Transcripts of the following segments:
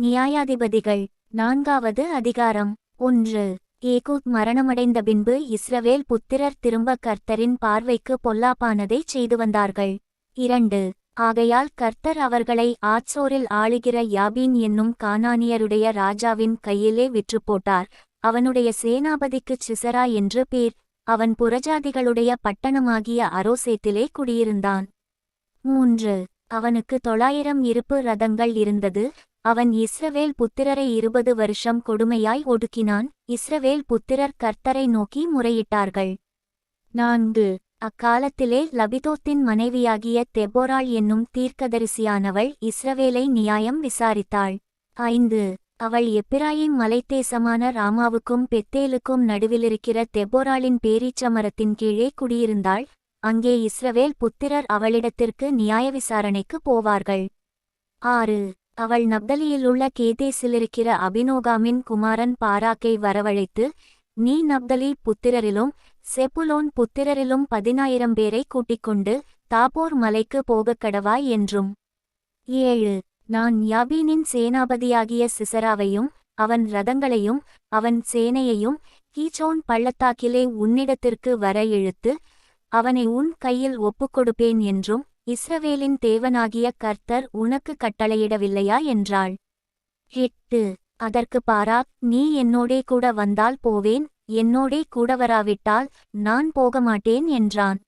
நியாயாதிபதிகள் நான்காவது அதிகாரம் ஒன்று. ஏகூத் மரணமடைந்த பின்பு இஸ்ரவேல் புத்திரர் திரும்ப கர்த்தரின் பார்வைக்கு பொல்லாப்பானதைச் செய்து வந்தார்கள். இரண்டு. ஆகையால் கர்த்தர் அவர்களை ஆட்சோரில் ஆளுகிற யாபீன் என்னும் கானானியருடைய ராஜாவின் கையிலே விற்று போட்டார் அவனுடைய சேனாபதிக்குச் சிசரா என்று பேர். அவன் புறஜாதிகளுடைய பட்டணமாகிய அரோசேத்திலே குடியிருந்தான். மூன்று. அவனுக்கு தொள்ளாயிரம் இருப்பு ரதங்கள் இருந்தது. அவன் இஸ்ரவேல் புத்திரரை இருபது வருஷம் கொடுமையாய் ஒடுக்கினான். இஸ்ரவேல் புத்திரர் கர்த்தரை நோக்கி முறையிட்டார்கள். நான்கு. அக்காலத்திலே லபிதோத்தின் மனைவியாகிய தெபோராள் என்னும் தீர்க்கதரிசியானவள் இஸ்ரவேலை நியாயம் விசாரித்தாள். ஐந்து. அவள் எப்பிராயிம் மலைத்தேசமான ராமாவுக்கும் பெத்தேலுக்கும் நடுவிலிருக்கிற தெபோராளின் பேரீச்சமரத்தின் கீழே குடியிருந்தாள். அங்கே இஸ்ரவேல் புத்திரர் அவளிடத்திற்கு நியாய விசாரணைக்கு போவார்கள். ஆறு. அவள் நப்தலியிலுள்ள கேதேசிலிருக்கிற அபினோகாமின் குமாரன் பாராக்கை வரவழைத்து நீ நப்தலி புத்திரரிலும் செப்புலோன் புத்திரரிலும் பதினாயிரம் பேரை கூட்டிக்கொண்டு தாபோர் மலைக்கு போகக் கடவாய் என்றும். ஏழு. நான் யாபீனின் சேனாபதியாகிய சிசராவையும் அவன் ரதங்களையும் அவன் சேனையையும் கீச்சோன் பள்ளத்தாக்கிலே உன்னிடத்திற்கு வர இழுத்து அவனை உன் கையில் ஒப்புக்கொடுப்பேன் என்றும் இஸ்ரவேலின் தேவனாகிய கர்த்தர் உனக்கு கட்டளையிடவில்லையா என்றாள். எட்டு. அதற்கு பாராக் நீ என்னோடே கூட வந்தால் போவேன் என்னோடே கூட வராவிட்டால் நான் போக மாட்டேன் என்றான்.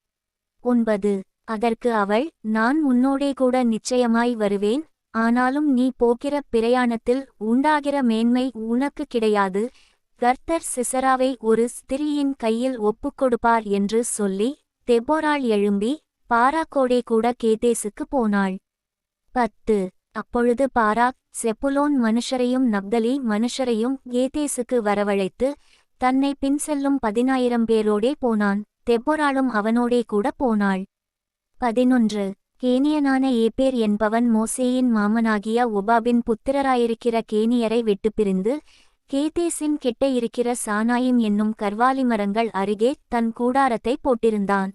ஒன்பது. அதற்கு அவள் நான் உன்னோடே கூட நிச்சயமாய் வருவேன் ஆனாலும் நீ போகிற பிரயாணத்தில் உண்டாகிற மேன்மை உனக்கு கிடையாது கர்த்தர் சிசராவை ஒரு ஸ்திரீயின் கையில் ஒப்புக்கொடுப்பார் என்று சொல்லி தெபோரால் எழும்பி பாராக்கோடே கூட கேதேசுக்கு போனாள். பத்து. அப்பொழுது பாராக் செப்புலோன் மனுஷரையும் நப்தலி மனுஷரையும் கேதேசுக்கு வரவழைத்து தன்னை பின் செல்லும் பதினாயிரம் பேரோடே போனான். தெப்பொராளும் அவனோடே கூட போனாள். பதினொன்று. கேனியனான ஏபேர் என்பவன் மோசேயின் மாமனாகிய ஒபாபின் புத்திரராயிருக்கிற கேனியரை விட்டு பிரிந்து கேதேசின் கிட்ட இருக்கிற சானாயிம் என்னும் கர்வாலி மரங்கள் அருகே தன் கூடாரத்தை போட்டிருந்தான்.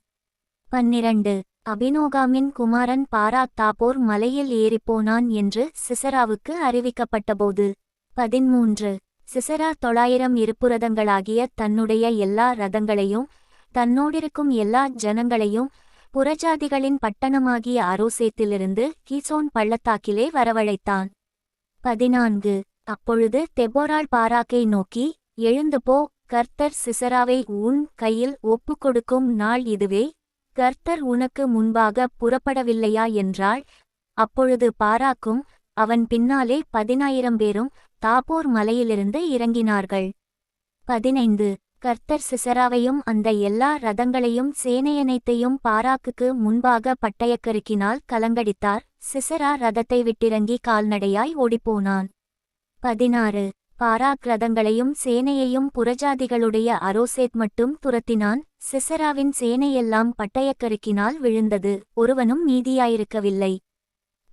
பன்னிரண்டு. அபினோகாமின் குமாரன் பாராக் தாப்போர் மலையில் ஏறிப்போனான் என்று சிசராவுக்கு அறிவிக்கப்பட்டபோது. பதிமூன்று சிசரா தொள்ளாயிரம் இருப்புரதங்களாகிய தன்னுடைய எல்லா ரதங்களையும் தன்னோடிருக்கும் எல்லா ஜனங்களையும் புறஜாதிகளின் பட்டணமாகிய அரோசேத்திலிருந்து கீசோன் பள்ளத்தாக்கிலே வரவழைத்தான். பதினான்கு. அப்பொழுது தெபோரால் பாராக்கை நோக்கி எழுந்து போ கர்த்தர் சிசராவை உன் கையில் ஒப்புக்கொடுக்கும் நாள் இதுவே கர்த்தர் உனக்கு முன்பாக புறப்படவில்லையா என்றாள். அப்பொழுது பாராக்கும் அவன் பின்னாலே பதினாயிரம் பேரும் தாபோர் மலையிலிருந்து இறங்கினார்கள். பதினைந்து. கர்த்தர் சிசராவையும் அந்த எல்லா ரதங்களையும் சேனையனைத்தையும் பாராக்குக்கு முன்பாக பட்டயக்கருக்கினால் கலங்கடித்தார். சிசரா ரதத்தை விட்டிறங்கி கால்நடையாய் ஓடிப்போனான். பதினாறு. பாராக் ரதங்களையும் சேனையையும் புறஜாதிகளுடைய அரோசேத் மட்டும் துரத்தினான். சிசராவின் சேனையெல்லாம் பட்டயக்கருக்கினால் விழுந்தது. ஒருவனும் மீதியாயிருக்கவில்லை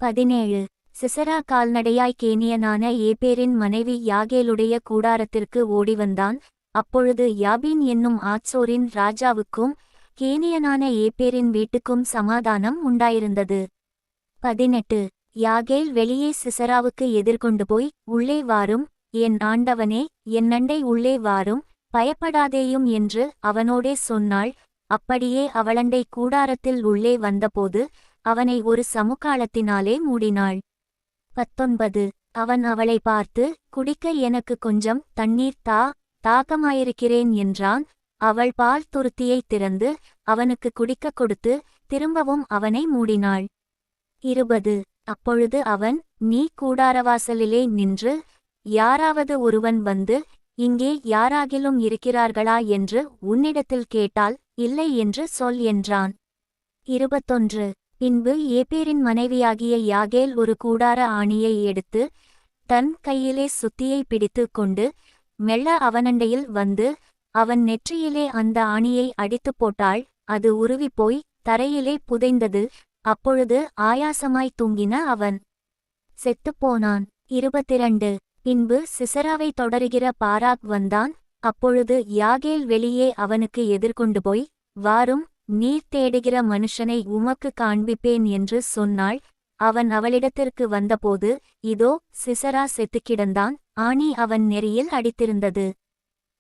பதினேழு. சிசரா கால்நடையாய் கேனியனான ஏபேரின் மனைவி யாகேலுடைய கூடாரத்திற்கு ஓடிவந்தான். அப்பொழுது யாபீன் என்னும் ஆட்சோரின் ராஜாவுக்கும் கேனியனான ஏபேரின் வீட்டுக்கும் சமாதானம் உண்டாயிருந்தது. பதினெட்டு. யாகேல் வெளியே சிசராவுக்கு எதிர்கொண்டு போய் உள்ளே வாரும் என் ஆண்டவனே என்னண்டை உள்ளே வாரும் பயப்படாதேயும் என்று அவனோடே சொன்னாள். அப்படியே அவளண்டை கூடாரத்தில் உள்ளே வந்தபோது அவனை ஒரு சமுக்காலத்தினாலே மூடினாள். பத்தொன்பது. அவன் அவளை பார்த்து குடிக்க எனக்கு கொஞ்சம் தண்ணீர் தா தாகமாயிருக்கிறேன் என்றான். அவள் பால் துருத்தியை திறந்து அவனுக்கு குடிக்கக் கொடுத்து திரும்பவும் அவனை மூடினாள். இருபது. அப்பொழுது அவன் நீ கூடாரவாசலிலே நின்று யாராவது ஒருவன் வந்து இங்கே யாராகிலும் இருக்கிறார்களா என்று உன்னிடத்தில் கேட்டால் இல்லை என்று சொல் என்றான். இருபத்தொன்று. பின்பு ஏபேரின் மனைவியாகிய யாகேல் ஒரு கூடார ஆணியை எடுத்து தன் கையிலே சுத்தியை பிடித்து கொண்டு மெல்ல அவனண்டையில் வந்து அவன் நெற்றியிலே அந்த ஆணியை அடித்துப் போட்டாள் அது உருவிப்போய் தரையிலே புதைந்தது அப்பொழுது ஆயாசமாய் தூங்கின அவன். செத்துப்போனான் இருபத்திரண்டு. பின்பு சிசராவை தொடருகிற பாராக் வந்தான். அப்பொழுது யாகேல் வெளியே அவனுக்கு எதிர்கொண்டு போய் வாரும் நீர் தேடுகிற மனுஷனை உமக்கு காண்பிப்பேன் என்று சொன்னாள். அவன் அவளிடத்திற்கு வந்தபோது இதோ சிசரா செத்துக்கிடந்தான். ஆணி அவன் நெறியில் அடித்திருந்தது.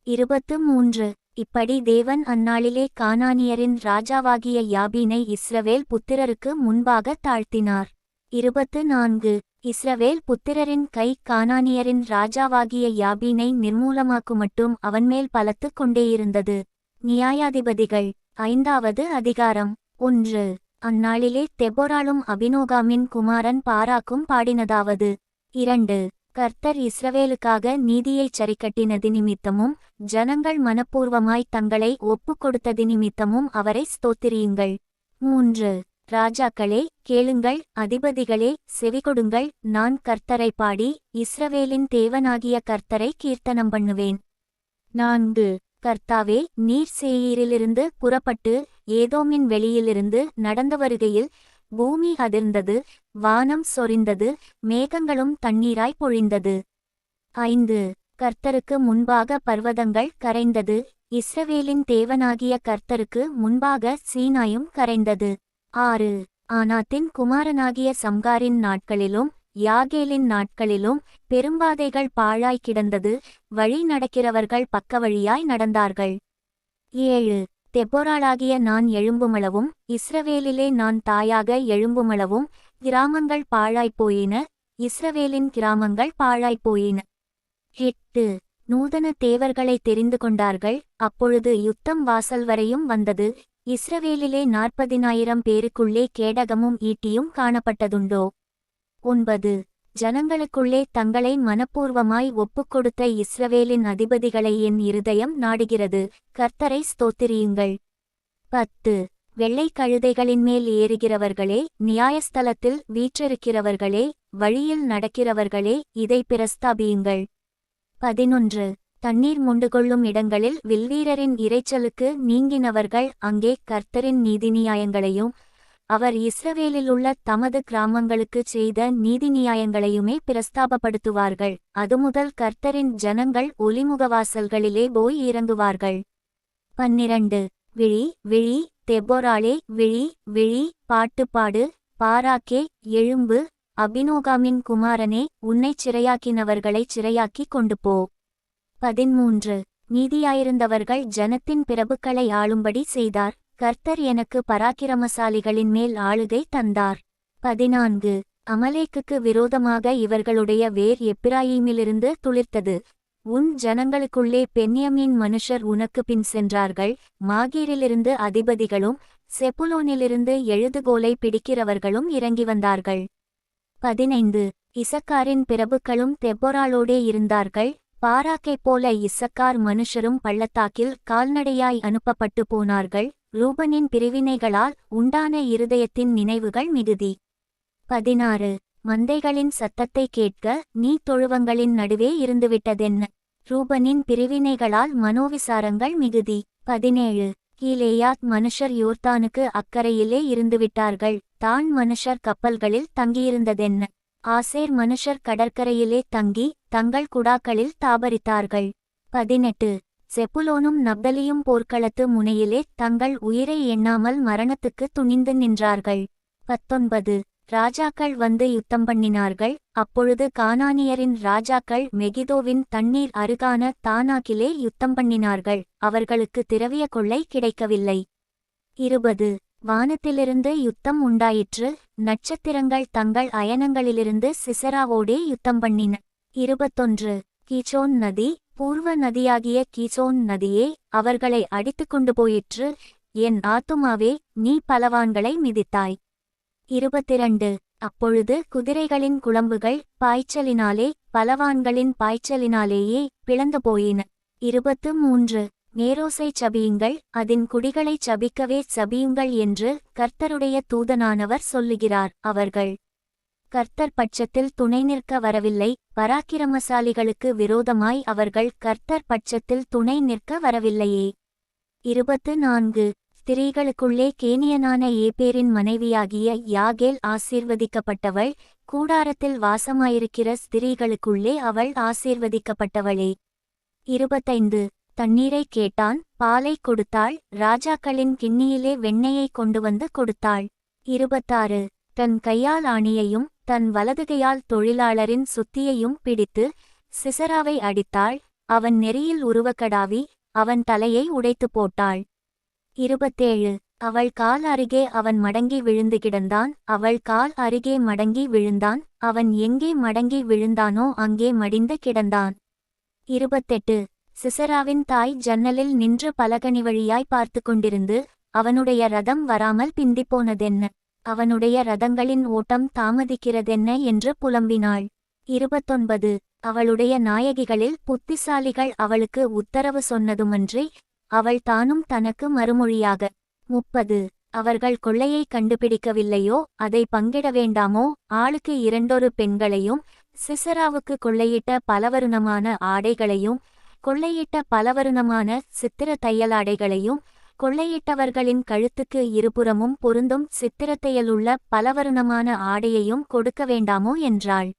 இருபத்து மூன்று இப்படி தேவன் அந்நாளிலே கானானியரின் ராஜாவாகிய யாபீனை இஸ்ரவேல் புத்திரருக்கு முன்பாக தாழ்த்தினார். இருபத்து நான்கு இஸ்ரவேல் புத்திரரின் கை கானானியரின் ராஜாவாகிய யாபீனை நிர்மூலமாக்குமட்டும் அவன்மேல் பலத்துக் கொண்டேயிருந்தது. நியாயாதிபதிகள் ஐந்தாவது அதிகாரம் ஒன்று. அந்நாளிலே தெபோராளும் அபினோகாமின் குமாரன் பாராக்கும் பாடினதாவது. இரண்டு. கர்த்தர் இஸ்ரவேலுக்காக நீதியைச் சரிக்கட்டினது நிமித்தமும் ஜனங்கள் மனப்பூர்வமாய் தங்களை ஒப்புக் கொடுத்தது நிமித்தமும் அவரை ஸ்தோத்திரியுங்கள். மூன்று. ராஜாக்களே கேளுங்கள் அதிபதிகளே செவிகொடுங்கள் நான் கர்த்தரை பாடி இஸ்ரவேலின் தேவனாகிய கர்த்தரை கீர்த்தனம் பண்ணுவேன். நான்கு கர்த்தாவே நீர் சேயீரிலிருந்து புறப்பட்டு ஏதோமின் வெளியிலிருந்து நடந்து வருகையில் பூமி அதிர்ந்தது வானம் சொரிந்தது மேகங்களும் தண்ணீராய் பொழிந்தது. ஐந்து கர்த்தருக்கு முன்பாக பர்வதங்கள் கரைந்தது இஸ்ரவேலின் தேவனாகிய கர்த்தருக்கு முன்பாக சீனாயும் கரைந்தது. ஆறு. ஆனாத்தின் குமாரனாகிய சம்காரின் நாட்களிலும் யாகேலின் நாட்களிலும் பெரும்பாதைகள் பாழாய் கிடந்தது வழி நடக்கிறவர்கள் பக்கவழியாய் நடந்தார்கள். ஏழு. தெப்போராளாகிய நான் எழும்புமளவும் இஸ்ரவேலிலே நான் தாயாக எழும்புமளவும் கிராமங்கள் பாழாய்ப் போயின இஸ்ரவேலின் கிராமங்கள் பாழாய்ப் போயின. எட்டு. நூதன தேவர்களை தெரிந்து கொண்டார்கள் அப்பொழுது யுத்தம் வாசல் வரையும் வந்தது இஸ்ரவேலிலே நாற்பதினாயிரம் பேருக்குள்ளே கேடகமும் ஈட்டியும் காணப்பட்டதுண்டோ? ஒன்பது. ஜனங்களுக்குள்ளே தங்களை மனப்பூர்வமாய் ஒப்புக்கொடுத்த இஸ்ரவேலின் அதிபதிகளை என் இருதயம் நாடுகிறது. கர்த்தரை ஸ்தோத்திரியுங்கள். பத்து. வெள்ளை கழுதைகளின் மேல் ஏறுகிறவர்களே நியாயஸ்தலத்தில் வீற்றிருக்கிறவர்களே வழியில் நடக்கிறவர்களே இதை பிரஸ்தாபியுங்கள். பதினொன்று. தண்ணீர் முண்டுகொள்ளும் இடங்களில் வில்வீரரின் இரைச்சலுக்கு நீங்கினவர்கள் அங்கே கர்த்தரின் நீதிநியாயங்களையும் அவர் இஸ்ரவேலில் உள்ள தமது கிராமங்களுக்குச் செய்த நீதி நியாயங்களையுமே பிரஸ்தாபப்படுத்துவார்கள் அதுமுதல் கர்த்தரின் ஜனங்கள் ஒலிமுகவாசல்களிலே போய் இறங்குவார்கள். பன்னிரண்டு விழி விழி தெப்போராளே விழி விழி பாட்டுப்பாடு பாராக்கே எழும்பு அபினோகாமின் குமாரனே உன்னைச் சிறையாக்கினவர்களைச் சிறையாக்கிக் கொண்டு போ. பதிமூன்று நீதியாயிருந்தவர்கள் ஜனத்தின் பிரபுக்களை ஆளும்படி செய்தார். கர்த்தர் எனக்கு பராக்கிரமசாலிகளின் மேல் ஆளுகை தந்தார். பதினான்கு. அமலேக்குக்கு விரோதமாக இவர்களுடைய வேர் எப்பிராயீமிலிருந்து துளிர்த்தது. உன் ஜனங்களுக்குள்ளே பென்யமீன் மனுஷர் உனக்கு பின் சென்றார்கள். மாகீரிலிருந்து அதிபதிகளும் செப்புலோனிலிருந்து எழுதுகோலை பிடிக்கிறவர்களும் இறங்கி வந்தார்கள். பதினைந்து. இசக்காரின் பிரபுக்களும் தெப்பொராளோடே இருந்தார்கள். பாராக்கைப் போல இசக்கார் மனுஷரும் பள்ளத்தாக்கில் கால்நடையாய் அனுப்பப்பட்டு போனார்கள். ரூபனின் பிரிவினைகளால் உண்டான இருதயத்தின் நினைவுகள் மிகுதி. பதினாறு. மந்தைகளின் சத்தத்தை கேட்க நீ தொழுவங்களின் நடுவே இருந்துவிட்டதென்ன? ரூபனின் பிரிவினைகளால் மனோவிசாரங்கள் மிகுதி. பதினேழு. கீலேயாத் மனுஷர் யோர்தானுக்கு அக்கறையிலே இருந்துவிட்டார்கள். தான் மனுஷர் கப்பல்களில் தங்கியிருந்ததென்ன? ஆசேர் மனுஷர் கடற்கரையிலே தங்கி தங்கள் குடாக்களில் தாபரித்தார்கள். பதினெட்டு. செப்புலோனும் நப்தலியும் போர்க்களத்து முனையிலே தங்கள் உயிரை எண்ணாமல் மரணத்துக்கு துணிந்து நின்றார்கள். பத்தொன்பது. ராஜாக்கள் வந்து யுத்தம் பண்ணினார்கள். அப்பொழுது கானானியரின் ராஜாக்கள் மெகிதோவின் தண்ணீர் அருகான தானாக்கிலே யுத்தம் பண்ணினார்கள். அவர்களுக்கு திரவிய கொள்ளை கிடைக்கவில்லை. இருபது. வானத்திலிருந்து யுத்தம் உண்டாயிற்று. நட்சத்திரங்கள் தங்கள் அயனங்களிலிருந்து சிசராவோடே யுத்தம் பண்ணின இருபத்தொன்று. கீச்சோன் நதி பூர்வ நதியாகிய கீச்சோன் நதியே அவர்களை அடித்துக் கொண்டு போயிற்று. என் ஆத்துமாவே நீ பலவான்களை மிதித்தாய். இருபத்திரண்டு. அப்பொழுது குதிரைகளின் குழம்புகள் பாய்ச்சலினாலே பலவான்களின் பாய்ச்சலினாலேயே பிளந்து போயின. இருபத்து மூன்று. நேரோசை சபியுங்கள் அதன் குடிகளைச் சபிக்கவே சபியுங்கள் என்று கர்த்தருடைய தூதனானவர் சொல்லுகிறார் அவர்கள். கர்த்தர் பட்சத்தில் துணை நிற்க வரவில்லை. பராக்கிரமசாலிகளுக்கு விரோதமாய் அவர்கள் கர்த்தர் பட்சத்தில் துணை நிற்க வரவில்லையே. இருபத்து நான்கு. ஸ்திரீகளுக்குள்ளே கேனியனான ஏபேரின் மனைவியாகிய யாகேல் ஆசீர்வதிக்கப்பட்டவள் கூடாரத்தில் வாசமாயிருக்கிற ஸ்திரீகளுக்குள்ளே அவள் ஆசீர்வதிக்கப்பட்டவளே. இருபத்தைந்து. தண்ணீரை கேட்டான் பாலை கொடுத்தாள் ராஜாக்களின் கிண்ணியிலே வெண்ணெயை கொண்டு வந்து கொடுத்தாள். இருபத்தாறு. தன் கையால் ஆணியையும் தன் வலதுகையால் தொழிலாளரின் சுத்தியையும் பிடித்து சிசராவை அடித்தாள். அவன் நெறியில் உருவக்கடாவி அவன் தலையை உடைத்து போட்டாள். இருபத்தேழு. அவள் கால் அருகே அவன் மடங்கி விழுந்து கிடந்தான். அவள் கால் அருகே மடங்கி விழுந்தான். அவன் எங்கே மடங்கி விழுந்தானோ அங்கே மடிந்து கிடந்தான். இருபத்தெட்டு. சிசராவின் தாய் ஜன்னலில் நின்று பலகனி வழியாய் பார்த்து கொண்டிருந்து அவனுடைய ரதம் வராமல் பிந்திப்போனதென்ன அவனுடைய ரதங்களின் ஓட்டம் தாமதிக்கிறதென்ன என்று புலம்பினாள். இருபத்தொன்பது. அவளுடைய நாயகிகளில் புத்திசாலிகள் அவளுக்கு உத்தரவு சொன்னதுமன்றி அவள் தானும் தனக்கு மறுமொழியாக முப்பது. அவர்கள் கொள்ளையை கண்டுபிடிக்கவில்லையோ அதை பங்கிட வேண்டாமோ ஆளுக்கு இரண்டொரு பெண்களையும் சிசராவுக்கு கொள்ளையிட்ட பலவருணமான ஆடைகளையும் கொள்ளையிட்ட பலவருணமான சித்திர தையலாடைகளையும் கொள்ளையிட்டவர்களின் கழுத்துக்கு இருபுறமும் பொருந்தும் சித்திரத்தையலுள்ள பலவர்ணமான ஆடையையும் கொடுக்க வேண்டாமோ என்றாள்.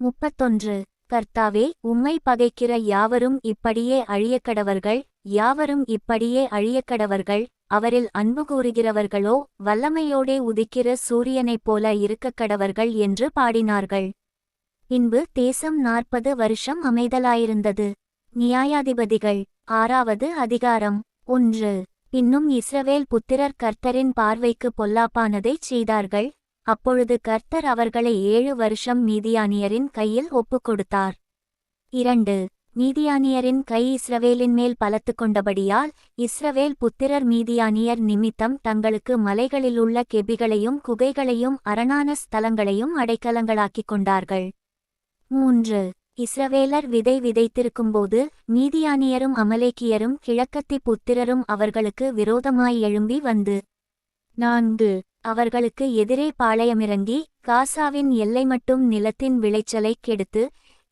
முப்பத்தொன்று. கர்த்தாவே உம்மை பகைக்கிற யாவரும் இப்படியே அழியக்கடவர்கள் யாவரும் இப்படியே அழியக்கடவர்கள் அவரில் அன்பு கூறுகிறவர்களோ வல்லமையோடே உதிக்கிற சூரியனைப் போல இருக்கக்கடவர்கள் என்று பாடினார்கள். பின்பு தேசம் நாற்பது வருஷம் அமைதலாயிருந்தது. நியாயாதிபதிகள் ஆறாவது அதிகாரம் ஒன்று. இன்னும் இஸ்ரவேல் புத்திரர் கர்த்தரின் பார்வைக்கு பொல்லாப்பானதைச் செய்தார்கள். அப்பொழுது கர்த்தர் அவர்களை ஏழு வருஷம் மீதியானியரின் கையில் ஒப்புக் கொடுத்தார். இரண்டு மீதியானியரின் கை இஸ்ரவேலின் மேல் பலத்து கொண்டபடியால் இஸ்ரவேல் புத்திரர் மீதியானியர் நிமித்தம் தங்களுக்கு மலைகளிலுள்ள கெபிகளையும் குகைகளையும் அரணான ஸ்தலங்களையும் அடைக்கலங்களாக்கிக் கொண்டார்கள். மூன்று இஸ்ரவேலர் விதை விதைத்திருக்கும்போது மீதியானியரும் அமலேக்கியரும் கிழக்கத்தி புத்திரரும் அவர்களுக்கு விரோதமாய் எழும்பி வந்து நான்கு அவர்களுக்கு எதிரே பாளையமிறங்கி காசாவின் எல்லை மட்டும் நிலத்தின் விளைச்சலைக் கெடுத்து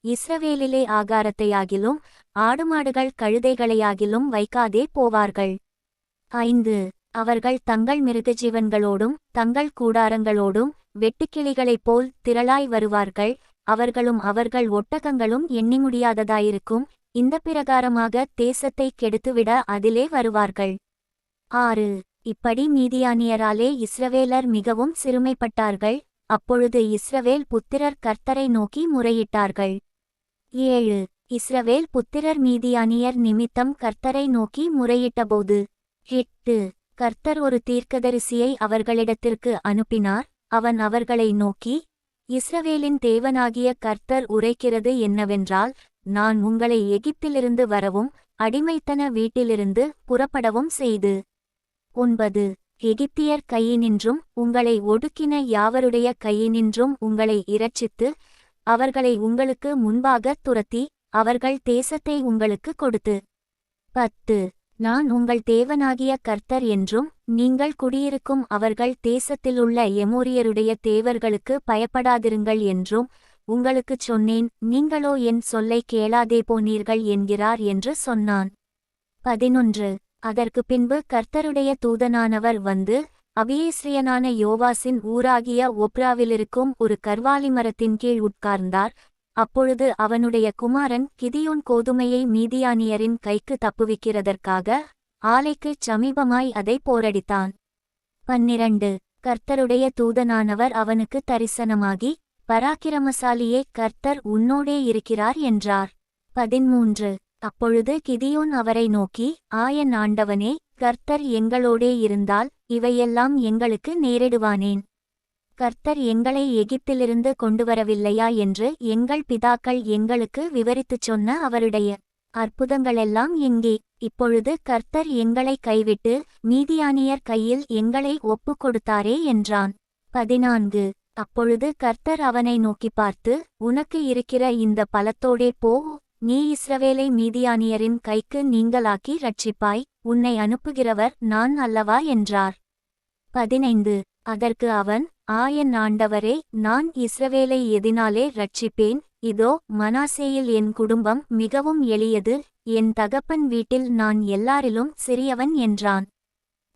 இஸ்ரவேலிலே ஆகாரத்தையாகிலும் ஆடுமாடுகள் கழுதைகளையாகிலும் வைக்காதே போவார்கள். ஐந்து அவர்கள் தங்கள் மிருகஜீவன்களோடும் தங்கள் கூடாரங்களோடும் வெட்டுக்கிளிகளைப் போல் திரளாய் வருவார்கள். அவர்களும் அவர்கள் ஒட்டகங்களும் எண்ணி முடியாததாயிருக்கும் இந்த பிரகாரமாக தேசத்தை கெடுத்துவிட அதிலே வருவார்கள். ஆறு. இப்படி மீதியானியராலே இஸ்ரவேலர் மிகவும் சிறுமைப்பட்டார்கள். அப்பொழுது இஸ்ரவேல் புத்திரர் கர்த்தரை நோக்கி முறையிட்டார்கள். ஏழு. இஸ்ரவேல் புத்திரர் மீதியானியர் நிமித்தம் கர்த்தரை நோக்கி முறையிட்டபோது எட்டு. கர்த்தர் ஒரு தீர்க்கதரிசியை அவர்களிடத்திற்கு அனுப்பினார். அவன் அவர்களை நோக்கி இஸ்ரவேலின் தேவனாகிய கர்த்தர் உரைக்கிறது என்னவென்றால் நான் உங்களை எகிப்திலிருந்து வரவும் அடிமைத்தன வீட்டிலிருந்து புறப்படவும் செய்து. ஒன்பது. எகிப்தியர் கையினின்றும் உங்களை ஒடுக்கின யாவருடைய கையினின்றும் உங்களை இரட்சித்து அவர்களை உங்களுக்கு முன்பாக துரத்தி அவர்கள் தேசத்தை உங்களுக்கு கொடுத்து. பத்து. நான் உங்கள் தேவனாகிய கர்த்தர் என்றும் நீங்கள் குடியிருக்கும் அவர்கள் தேசத்திலுள்ள எமோரியருடைய தேவர்களுக்கு பயப்படாதிருங்கள் என்றும் உங்களுக்குச் சொன்னேன் நீங்களோ என் சொல்லை கேளாதே போனீர்கள் என்கிறார் என்று சொன்னான். பதினொன்று. அதற்கு பின்பு கர்த்தருடைய தூதனானவர் வந்து அபியேஸ்ரியனான யோவாசின் ஊராகிய ஒப்ராவிலிருக்கும் ஒரு கர்வாலி மரத்தின் கீழ் உட்கார்ந்தார் அப்பொழுது அவனுடைய குமாரன் கிதியோன் கோதுமையை மீதியானியரின் கைக்கு தப்புவிக்கிறதற்காக ஆலைக்குச் சமீபமாய் அதை போரடித்தான். பன்னிரண்டு. கர்த்தருடைய தூதனானவர் அவனுக்கு தரிசனமாகி பராக்கிரமசாலியே கர்த்தர் உன்னோடே இருக்கிறார் என்றார். பதிமூன்று. அப்பொழுது கிதியோன் அவரை நோக்கி ஆயன் ஆண்டவனே கர்த்தர் எங்களோடே இருந்தால் இவையெல்லாம் எங்களுக்கு நேரிடுவானேன். கர்த்தர் எங்களை எகிப்திலிருந்து கொண்டுவரவில்லையா என்று எங்கள் பிதாக்கள் எங்களுக்கு விவரித்துச் சொன்ன அவருடைய அற்புதங்களெல்லாம் எங்கே? இப்பொழுது கர்த்தர் எங்களை கைவிட்டு மீதியானியர் கையில் எங்களை ஒப்புக் கொடுத்தாரே என்றான். பதினான்கு. அப்பொழுது கர்த்தர் அவனை நோக்கி பார்த்து உனக்கு இருக்கிற இந்த பலத்தோடே போ. நீ இஸ்ரவேலை மீதியானியரின் கைக்கு நீங்களாக்கி ரட்சிப்பாய் உன்னை அனுப்புகிறவர் நான் அல்லவா? என்றார். பதினைந்து. அதற்கு அவன் ஆயன் ஆண்டவரே நான் இஸ்ரவேலை எதினாலே ரட்சிப்பேன் இதோ மனாசேயில் என் குடும்பம் மிகவும் எளியது. என் தகப்பன் வீட்டில் நான் எல்லாரிலும் சிறியவன் என்றான்.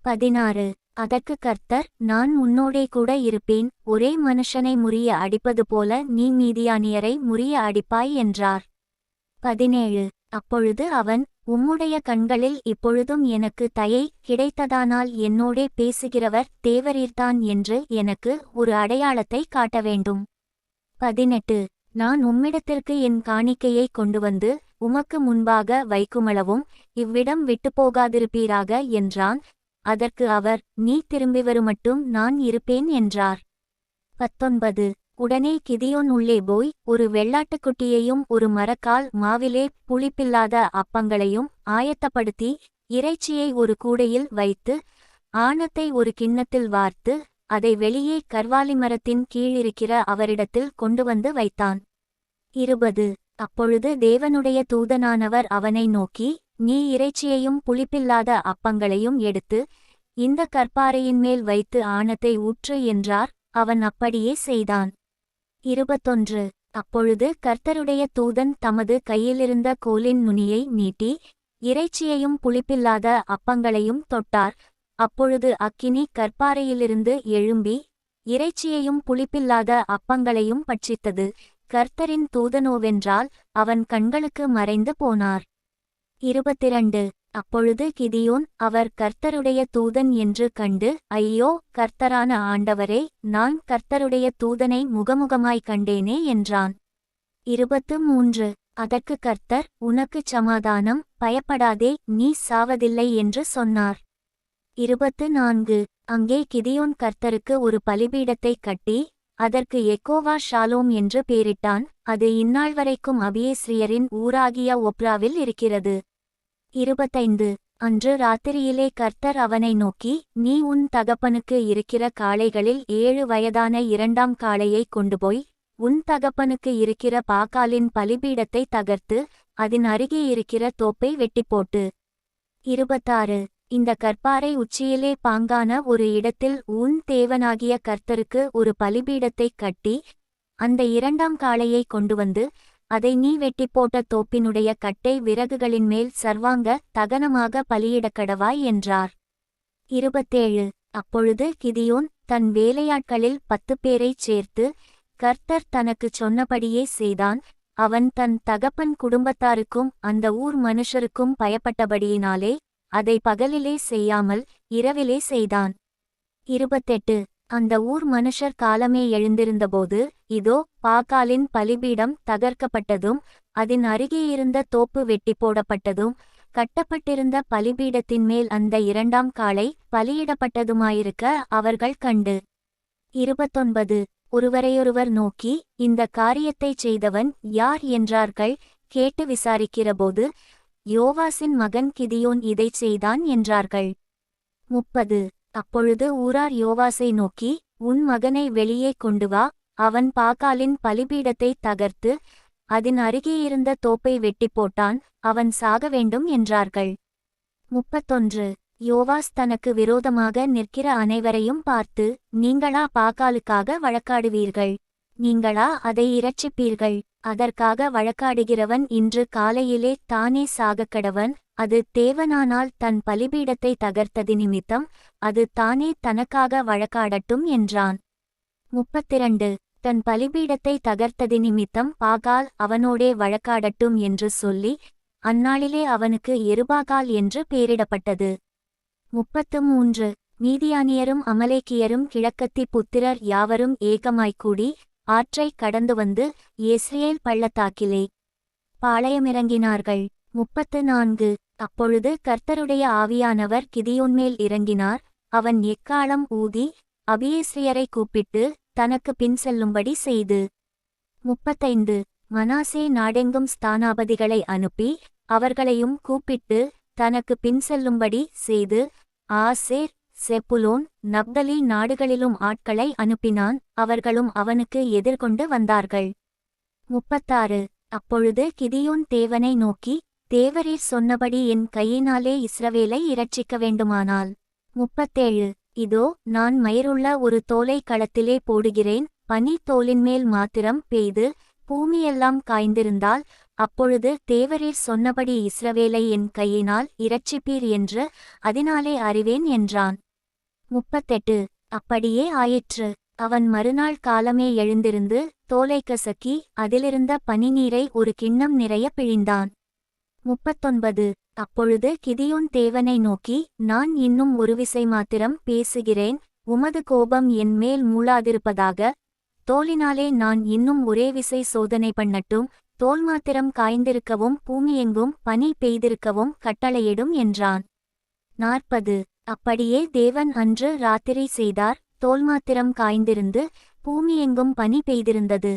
பதினாறு. அதற்கு கர்த்தர் நான் உன்னோடே கூட இருப்பேன். ஒரே மனுஷனை முறிய அடிப்பது போல நீ மீதியானியரை முறிய அடிப்பாய் என்றார். பதினேழு. அப்பொழுது அவன் உம்முடைய கண்களில் இப்பொழுதும் எனக்கு தயை கிடைத்ததானால் என்னோடே பேசுகிறவர் தேவரீர்தான் என்று எனக்கு ஒரு அடையாளத்தை காட்ட வேண்டும். பதினெட்டு. நான் உம்மிடத்திற்கு என் காணிக்கையை கொண்டு வந்து உமக்கு முன்பாக வைக்குமளவும் இவ்விடம் விட்டு போகாதிருப்பீராக என்றான். அதற்கு அவர் நீ திரும்பி வருமட்டும் நான் இருப்பேன் என்றார். பத்தொன்பது. உடனே கிதியோன் உள்ளே போய் ஒரு வெள்ளாட்டுக்குட்டியையும் ஒரு மரக்கால் மாவிலே புளிப்பில்லாத அப்பங்களையும் ஆயத்தப்படுத்தி இறைச்சியை ஒரு கூடையில் வைத்து ஆணத்தை ஒரு கிண்ணத்தில் வார்த்து அதை வெளியே கர்வாலி மரத்தின் கீழிருக்கிற அவரிடத்தில் கொண்டு வந்து வைத்தான். இருபது. அப்பொழுது தேவனுடைய தூதனானவர் அவனை நோக்கி நீ இறைச்சியையும் புளிப்பில்லாத அப்பங்களையும் எடுத்து இந்த கற்பாறையின் மேல் வைத்து ஆணத்தை ஊற்று என்றார். அவன் அப்படியே செய்தான். இருபத்தொன்று. அப்பொழுது கர்த்தருடைய தூதன் தமது கையிலிருந்த கோலின் நுனியை நீட்டி இறைச்சியையும் புளிப்பில்லாத அப்பங்களையும் தொட்டார். அப்பொழுது அக்கினி கற்பாறையிலிருந்து எழும்பி இறைச்சியையும் புளிப்பில்லாத அப்பங்களையும் பட்சித்தது. கர்த்தரின் தூதனோவென்றால் அவன் கண்களுக்கு மறைந்து போனார். இருபத்திரண்டு. அப்பொழுது கிதியோன் அவர் கர்த்தருடைய தூதன் என்று கண்டு ஐயோ கர்த்தரான ஆண்டவரே நான் கர்த்தருடைய தூதனை முகமுகமாய் கண்டேனே என்றான். இருபத்து மூன்று. அதற்கு கர்த்தர் உனக்குச் சமாதானம் பயப்படாதே நீ சாவதில்லை என்று சொன்னார். இருபத்து நான்கு. அங்கே கிதியோன் கர்த்தருக்கு ஒரு பலிபீடத்தை கட்டி அதற்கு எக்கோவா ஷாலோம் என்று பேரிட்டான். அது இந்நாள் வரைக்கும் அபியேஸ்ரியரின் ஊராகிய ஒப்ராவில் இருக்கிறது. இருபத்தைந்து. அன்று ராத்திரியிலே கர்த்தர் அவனை நோக்கி நீ உன் தகப்பனுக்கு இருக்கிற காளைகளில் ஏழு வயதான இரண்டாம் காளையை கொண்டுபோய் உன் தகப்பனுக்கு இருக்கிற பாக்காலின் பலிபீடத்தை தகர்த்து அதன் அருகே இருக்கிற தோப்பை வெட்டிப்போட்டு. இருபத்தாறு. இந்த கற்பாறை உச்சியிலே பாங்கான ஒரு இடத்தில் உன் தேவனாகிய கர்த்தருக்கு ஒரு பலிபீடத்தைக் கட்டி அந்த இரண்டாம் காளையை கொண்டு வந்து அதை நீ வெட்டிப் போட்ட தோப்பினுடைய கட்டை விறகுகளின் மேல் சர்வாங்க தகனமாக பலியிடக்கடவாய் என்றார். இருபத்தேழு. அப்பொழுது கிதியோன் தன் வேலையாட்களில் பத்து பேரைச் சேர்த்து கர்த்தர் தனக்குச் சொன்னபடியே செய்தான். அவன் தன் தகப்பன் குடும்பத்தாருக்கும் அந்த ஊர் மனுஷருக்கும் பயப்பட்டபடியினாலே அதை பகலிலே செய்யாமல் இரவிலே செய்தான். இருபத்தெட்டு. அந்த ஊர் மனுஷர் காலமே எழுந்திருந்தபோது இதோ பாகாலின் பலிபீடம் தகர்க்கப்பட்டதும் அதன் அருகேயிருந்த தோப்பு வெட்டி போடப்பட்டதும் கட்டப்பட்டிருந்த பலிபீடத்தின் மேல் அந்த இரண்டாம் காளை பலியிடப்பட்டதுமாயிருக்க அவர்கள் கண்டு. இருபத்தொன்பது. ஒருவரையொருவர் நோக்கி இந்த காரியத்தைச் செய்தவன் யார் என்றார்கள் கேட்டு விசாரிக்கிறபோது யோவாசின் மகன் கிதியோன் இதைச் செய்தான் என்றார்கள். முப்பது. அப்பொழுது ஊரார் யோவாசை நோக்கி உன் மகனை வெளியே கொண்டு வா அவன் பாகாலின் பலிபீடத்தை தகர்த்து அதன் அருகேயிருந்த தோப்பை வெட்டி போட்டான் அவன் சாக வேண்டும் என்றார்கள். முப்பத்தொன்று. யோவாஸ் தனக்கு விரோதமாக நிற்கிற அனைவரையும் பார்த்து நீங்களா பாகாலுக்காக வழக்காடுவீர்கள்? நீங்களா அதை இரட்சிப்பீர்கள்? அதற்காக வழக்காடுகிறவன் இன்று காலையிலே தானே சாகக்கடவன் அது தேவனானால் தன் பலிபீடத்தை தகர்த்தது நிமித்தம் அது தானே தனக்காக வழக்காடட்டும் என்றான். முப்பத்திரண்டு. தன் பலிபீடத்தை தகர்த்தது நிமித்தம் பாகால் அவனோடே வழக்காடட்டும் என்று சொல்லி அந்நாளிலே அவனுக்கு எருபாகால் என்று பெயரிடப்பட்டது. முப்பத்து மூன்று மீதியானியரும் அமலேக்கியரும் கிழக்கத்தி புத்திரர் யாவரும் ஏகமாய்க்கூடி ஆற்றைக் கடந்து வந்து இஸ்ரேல் பள்ளத்தாக்கிலே பாளையமிறங்கினார்கள். முப்பத்து நான்கு. அப்பொழுது கர்த்தருடைய ஆவியானவர் கிதியோன்மேல் இறங்கினார். அவன் எக்காலம் ஊதி அபியேஸ்ரியரை கூப்பிட்டு தனக்கு பின் செல்லும்படி செய்து. முப்பத்தைந்து. மனாசே நாடெங்கும் ஸ்தானாபதிகளை அனுப்பி அவர்களையும் கூப்பிட்டு தனக்கு பின் செல்லும்படி செய்து. ஆசேர் செப்புலோன் நப்தலி நாடுகளிலும் ஆட்களை அனுப்பினான். அவர்களும் அவனுக்கு எதிர்கொண்டு வந்தார்கள். முப்பத்தாறு. அப்பொழுது கிதியோன் தேவனை நோக்கி தேவரீர் சொன்னபடி என் கையினாலே இஸ்ரவேலை இரட்சிக்க வேண்டுமானால். முப்பத்தேழு. இதோ நான் மயிருள்ள ஒரு தோலை களத்திலே போடுகிறேன் பனி தோலின்மேல் மாத்திரம் பெய்து பூமியெல்லாம் காய்ந்திருந்தால் அப்பொழுது தேவரீர் சொன்னபடி இஸ்ரவேலை என் கையினால் இரட்சிப்பீர் என்று அதனாலே அறிவேன் என்றான். முப்பத்தெட்டு. அப்படியே ஆயிற்று. அவன் மறுநாள் காலமே எழுந்திருந்து தோலை கசக்கி அதிலிருந்த பனிநீரை ஒரு கிண்ணம் நிறைய பிழிந்தான். முப்பத்தொன்பது. அப்பொழுது கிதியோன் தேவனை நோக்கி நான் இன்னும் ஒரு விசை மாத்திரம் பேசுகிறேன். உமது கோபம் என் மேல் மூளாதிருப்பதாக தோலினாலே நான் இன்னும் ஒரே விசை சோதனை பண்ணட்டும். தோல் மாத்திரம் காய்ந்திருக்கவும் பூமியெங்கும் பனி பெய்திருக்கவும் கட்டளையிடும் என்றான். நாற்பது. அப்படியே தேவன் அன்று ராத்திரி செய்தார். தோல் மாத்திரம் காய்ந்திருந்து பூமியெங்கும் பனி பெய்திருந்தது.